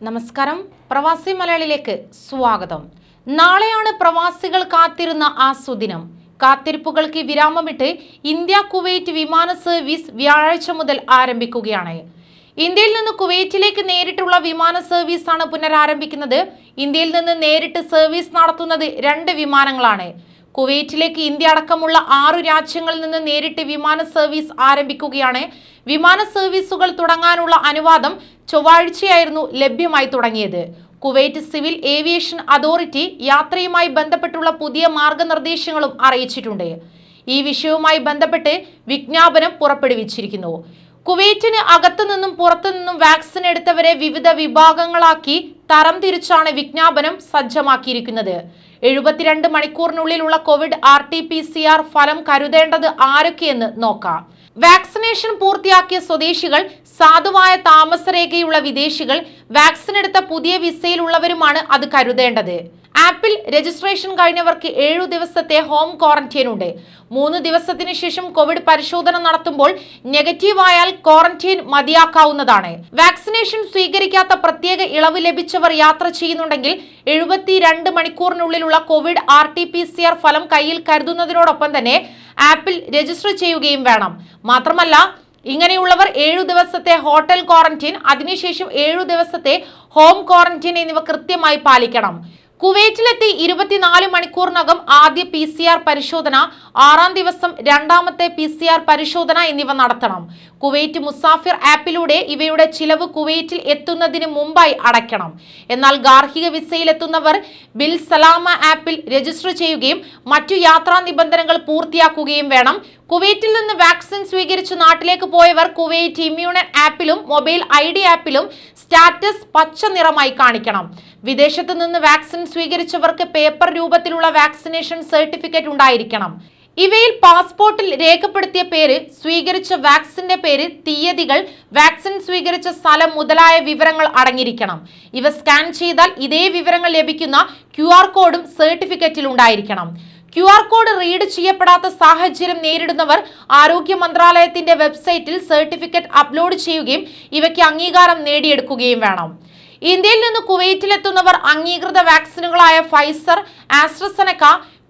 നമസ്കാരം. പ്രവാസി മലയാളിയിലേക്ക് സ്വാഗതം. നാളെയാണ് പ്രവാസികൾ കാത്തിരുന്ന ആ സുദിനം കാത്തിരിപ്പുകൾക്ക് വിരാമമിട്ട് ഇന്ത്യ കുവൈറ്റ് വിമാന സർവീസ് വ്യാഴാഴ്ച മുതൽ ആരംഭിക്കുകയാണ്. ഇന്ത്യയിൽ നിന്ന് കുവൈറ്റിലേക്ക് നേരിട്ടുള്ള വിമാന സർവീസാണ് പുനരാരംഭിക്കുന്നത്. ഇന്ത്യയിൽ നിന്ന് നേരിട്ട് സർവീസ് നടത്തുന്നത് രണ്ട് വിമാനങ്ങളാണ്. കുവൈറ്റിലേക്ക് ഇന്ത്യ അടക്കമുള്ള ആറു രാജ്യങ്ങളിൽ നിന്ന് നേരിട്ട് വിമാന സർവീസ് ആരംഭിക്കുകയാണ്. വിമാന സർവീസുകൾ തുടങ്ങാനുള്ള അനുവാദം ചൊവ്വാഴ്ചയായിരുന്നു ലഭ്യമായി തുടങ്ങിയത്. കുവൈറ്റ് സിവിൽ ഏവിയേഷൻ അതോറിറ്റി യാത്രയുമായി ബന്ധപ്പെട്ടുള്ള പുതിയ മാർഗനിർദ്ദേശങ്ങളും അറിയിച്ചിട്ടുണ്ട്. ഈ വിഷയവുമായി ബന്ധപ്പെട്ട് വിജ്ഞാപനം പുറപ്പെടുവിച്ചിരിക്കുന്നു. കുവൈറ്റിന് അകത്തു നിന്നും പുറത്തു നിന്നും വാക്സിൻ എടുത്തവരെ വിവിധ വിഭാഗങ്ങളാക്കി തരംതിരിച്ചാണ് വിജ്ഞാപനം സജ്ജമാക്കിയിരിക്കുന്നത്. എഴുപത്തിരണ്ട് മണിക്കൂറിനുള്ളിലുള്ള Covid R T P C R ഫലം കരുതേണ്ടത് ആരൊക്കെയെന്ന് നോക്കാം. വാക്സിനേഷൻ പൂർത്തിയാക്കിയ സ്വദേശികൾ സാധുവായ താമസരേഖയുള്ള വിദേശികൾ വാക്സിൻ എടുത്ത പുതിയ വിസയിലുള്ളവരുമാണ് അത് കരുതേണ്ടത്. ആപ്പിൽ രജിസ്ട്രേഷൻ കഴിഞ്ഞവർക്ക് ഏഴു ദിവസത്തെ ഹോം ക്വാറന്റൈൻ ഉണ്ട്. മൂന്ന് ദിവസത്തിന് ശേഷം കോവിഡ് പരിശോധന നടത്തുമ്പോൾ നെഗറ്റീവ് ആയാൽ ക്വാറന്റൈൻ മതിയാക്കാവുന്നതാണ്. വാക്സിനേഷൻ സ്വീകരിക്കാത്ത പ്രത്യേക ഇളവ് ലഭിച്ചവർ യാത്ര ചെയ്യുന്നുണ്ടെങ്കിൽ എഴുപത്തിരണ്ട് മണിക്കൂറിനുള്ളിലുള്ള Covid R T P C R ഫലം കയ്യിൽ കരുതുന്നതിനോടൊപ്പം തന്നെ ആപ്പിൽ രജിസ്റ്റർ ചെയ്യുകയും വേണം. മാത്രമല്ല ഇങ്ങനെയുള്ളവർ ഏഴു ദിവസത്തെ ഹോട്ടൽ ക്വാറന്റൈൻ അതിനുശേഷം ഏഴു ദിവസത്തെ ഹോം ക്വാറന്റൈൻ എന്നിവ കൃത്യമായി പാലിക്കണം. കുവൈറ്റിലെത്തി ഇരുപത്തിനാല് മണിക്കൂറിനകം ആദ്യ പി സി ആർ പരിശോധന ആറാം ദിവസം രണ്ടാമത്തെ പി സി ആർ പരിശോധന എന്നിവ നടത്തണം. കുവൈറ്റ് മുസാഫിർ ആപ്പിലൂടെ ഇവയുടെ ചിലവ് കുവൈറ്റിൽ എത്തുന്നതിന് മുമ്പായി അടയ്ക്കണം. എന്നാൽ ഗാർഹിക വിസയിലെത്തുന്നവർ ബിൽ സലാമ ആപ്പിൽ രജിസ്റ്റർ ചെയ്യുകയും മറ്റു യാത്രാ നിബന്ധനകൾ പൂർത്തിയാക്കുകയും വേണം. കുവൈറ്റിൽ നിന്ന് വാക്സിൻ സ്വീകരിച്ച് നാട്ടിലേക്ക് പോയവർ കുവൈറ്റ് ഇമ്മ്യൂണൻ ആപ്പിലും മൊബൈൽ ഐ ഡി ആപ്പിലും സ്റ്റാറ്റസ് പച്ച നിറമായി കാണിക്കണം. വിദേശത്ത് നിന്ന് വാക്സിൻ സ്വീകരിച്ചവർക്ക് പേപ്പർ രൂപത്തിലുള്ള വാക്സിനേഷൻ സർട്ടിഫിക്കറ്റ് ഉണ്ടായിരിക്കണം. ഇവയിൽ പാസ്പോർട്ടിൽ രേഖപ്പെടുത്തിയ പേര് സ്വീകരിച്ച വാക്സിന്റെ പേര് തീയതികൾ വാക്സിൻ സ്വീകരിച്ച സ്ഥലം മുതലായ വിവരങ്ങൾ അടങ്ങിയിരിക്കണം. ഇവ സ്കാൻ ചെയ്താൽ ഇതേ വിവരങ്ങൾ ലഭിക്കുന്ന ക്യു കോഡും സർട്ടിഫിക്കറ്റിൽ ഉണ്ടായിരിക്കണം. ക്യു ആർ കോഡ് റീഡ് ചെയ്യപ്പെടാത്ത സാഹചര്യം നേരിടുന്നവർ ആരോഗ്യ മന്ത്രാലയത്തിന്റെ വെബ്സൈറ്റിൽ സർട്ടിഫിക്കറ്റ് അപ്ലോഡ് ചെയ്യുകയും ഇവയ്ക്ക് അംഗീകാരം നേടിയെടുക്കുകയും വേണം. ഇന്ത്യയിൽ നിന്ന് കുവൈറ്റിലെത്തുന്നവർ അംഗീകൃത വാക്സിനുകളായ ഫൈസർ ആസ്ട്രസെനക്ക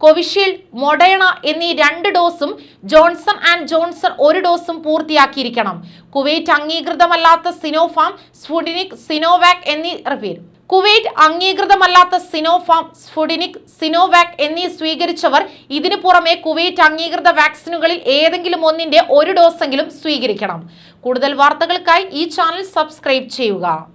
കോവിഷീൽഡ് മൊഡേണ എന്നീ രണ്ട് ഡോസും ജോൺസൺ ആൻഡ് ജോൺസൺ ഒരു ഡോസും പൂർത്തിയാക്കിയിരിക്കണം. കുവൈറ്റ് അംഗീകൃതമല്ലാത്ത സിനോഫാം സ്ഫുഡിനിക് സിനോവാക് എന്നീ റിപ്പീറ്റ് കുവൈറ്റ് അംഗീകൃതമല്ലാത്ത സിനോഫാം സ്ഫുഡിനിക് സിനോവാക് എന്നീ സ്വീകരിച്ചവർ ഇതിനു പുറമെ കുവൈറ്റ് അംഗീകൃത വാക്സിനുകളിൽ ഏതെങ്കിലും ഒന്നിന്റെ ഒരു ഡോസെങ്കിലും സ്വീകരിക്കണം. കൂടുതൽ വാർത്തകൾക്കായി ഈ ചാനൽ സബ്സ്ക്രൈബ് ചെയ്യുക.